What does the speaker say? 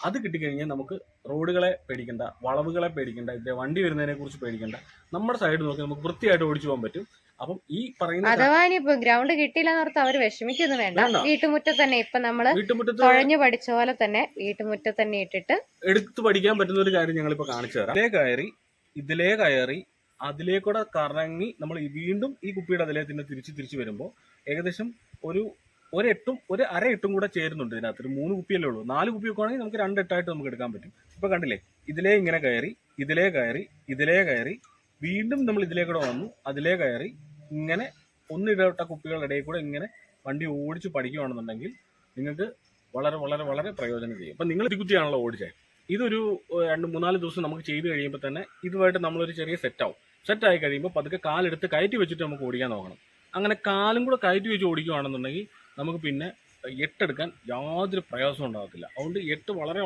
അത് കിട്ടിക്കഴിഞ്ഞാൽ നമുക്ക് റോഡുകളെ പേടിക്കണ്ട വളവുകളെ പേടിക്കണ്ട ഇതിലെ വണ്ടി വരുന്നതിനെ കുറിച്ച് പേടിക്കണ്ട. നമ്മുടെ സൈഡ് നോക്കി നമുക്ക് വൃത്തിയായിട്ട് ഓടിച്ചു പോകാൻ പറ്റും. അപ്പം ഈ പറയുന്ന അഥവാ ഇനിയിപ്പോ ഗ്രൗണ്ട് കിട്ടിയില്ല എന്നോർത്ത് അവർ വിഷമിക്കൊന്നും വേണ്ട. വീട്ടുമുറ്റത്ത് തന്നെ ഇപ്പൊ നമ്മൾ വീട്ടുമുറ്റത്ത് തുഴഞ്ഞു പഠിച്ച പോലെ തന്നെ വീട്ടുമുറ്റത്ത് തന്നെ ഇട്ടിട്ട് എടുത്തു പഠിക്കാൻ പറ്റുന്ന ഒരു കാര്യം ഞങ്ങൾ ഇപ്പൊ കാണിച്ചു തരാം. ഇതിലേ കയറി ഇതിലേ കയറി അതിലേക്കൂടെ കറങ്ങി നമ്മൾ വീണ്ടും ഈ കുപ്പിയുടെ അതിലേ തന്നെ തിരിച്ച് തിരിച്ച് വരുമ്പോൾ ഏകദേശം ഒരു ഒരെട്ടും ഒരു അര എട്ടും കൂടെ ചേരുന്നുണ്ട് ഇതിനകത്ത്. ഒരു മൂന്ന് കുപ്പിയല്ലേ ഉള്ളൂ. നാല് കുപ്പി വെക്കുവാണെങ്കിൽ നമുക്ക് രണ്ട് എട്ടായിട്ട് നമുക്ക് എടുക്കാൻ പറ്റും. ഇപ്പൊ കണ്ടില്ലേ? ഇതിലേ ഇങ്ങനെ കയറി ഇതിലേ കയറി ഇതിലേ കയറി വീണ്ടും നമ്മൾ ഇതിലേ കൂടെ വന്നു അതിലേ കയറി ഇങ്ങനെ ഒന്നിടവിട്ട കുപ്പികളുടെ ഇടയിൽ കൂടെ ഇങ്ങനെ വണ്ടി ഓടിച്ച് പഠിക്കുകയാണെന്നുണ്ടെങ്കിൽ നിങ്ങൾക്ക് വളരെ വളരെ വളരെ പ്രയോജനം ചെയ്യും. അപ്പം നിങ്ങൾ കുത്തിയാണല്ലോ ഓടിച്ചത് ഇതൊരു രണ്ട് മൂന്നാൽ ദിവസം നമുക്ക് ചെയ്ത് കഴിയുമ്പോൾ തന്നെ ഇതുമായിട്ട് നമ്മളൊരു ചെറിയ സെറ്റ് ആവും സെറ്റ് ആയി കഴിയുമ്പോൾ പതുക്കെ കാലെടുത്ത് കയറ്റി വെച്ചിട്ട് നമുക്ക് ഓടിക്കാൻ നോക്കണം. അങ്ങനെ കാലും കൂടെ കയറ്റി വെച്ച് ഓടിക്കുകയാണെന്നുണ്ടെങ്കിൽ നമുക്ക് പിന്നെ എട്ടെടുക്കാൻ യാതൊരു പ്രയാസവും ഉണ്ടാകത്തില്ല. അതുകൊണ്ട് എട്ട് വളരെ